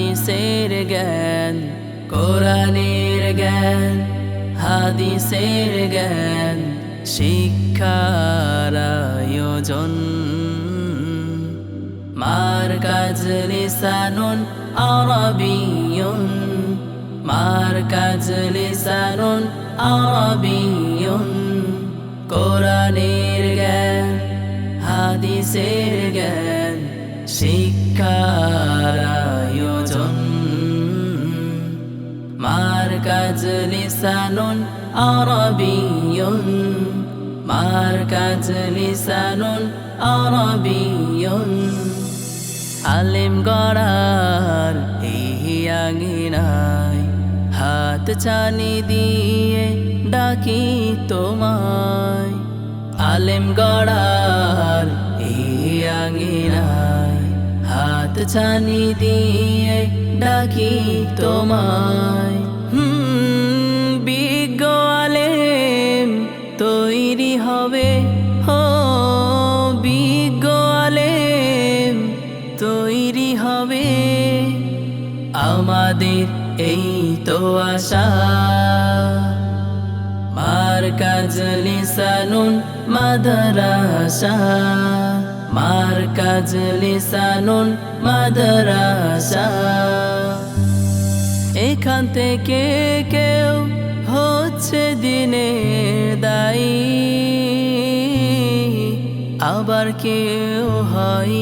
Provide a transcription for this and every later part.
হাদিসের জ্ঞান কোরআনের জ্ঞান হাদিসের জ্ঞান শিক্ষার আয়োজন মার কাজ লিসানুন আরবিয়ুন মার কাজ লিসানুন আরবিয়ুন কোরআনের জ্ঞান হাদিসের জ্ঞান শিক্ষা কাজ লিসানুন আরবিয়ুন, মার কাজ লিসানুন আরবিয়ুন। আলিম গড়ার এই আঙিনায় হাত ছানি দিয়ে ডাকি তোমায়। আলেম গড়ার এই আঙিনায় হাত ছানি দিয়ে ডাকি তোমায়। হবে। হো বিজ্ঞ আলেম, তৈরি হবে। আমাদের এই তো আশা। মার কাজ লিসানুন মাদারাসা। মার কাজ লিসানুন মাদারাসা। এখান থেকে কেউ হচ্ছে দিনের দায়ী। আবার কেউ হয়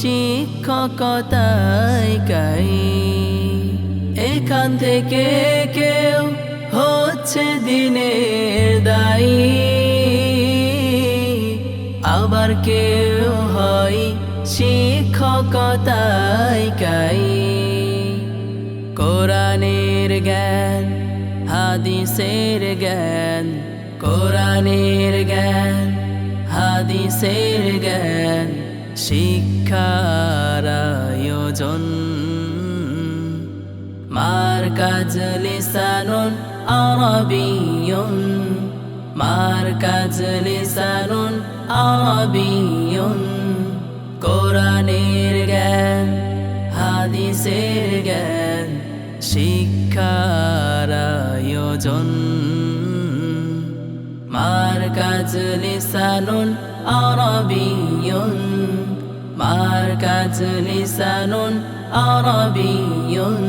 শিক্ষকতায় গাই এখান থেকে কেউ হচ্ছে দিনের দায়ী। আবার কেউ হয় শিক্ষকতায় গাই কোরআনের জ্ঞান, হাদিসের জ্ঞান, কোরআনের হাদিসের জ্ঞান শিক্ষার আয়োজন। মার কাজ লিসানুন আরবিয়ুন। মার কাজ লিসানুন আরবিয়ুন। কোরআনের জ্ঞান, হাদিসের জ্ঞান, শিক্ষার আয়োজন। মার কাজ লিসানুন আরবিয়ুন মার কাজ লিসানুন আরবিয়ুন।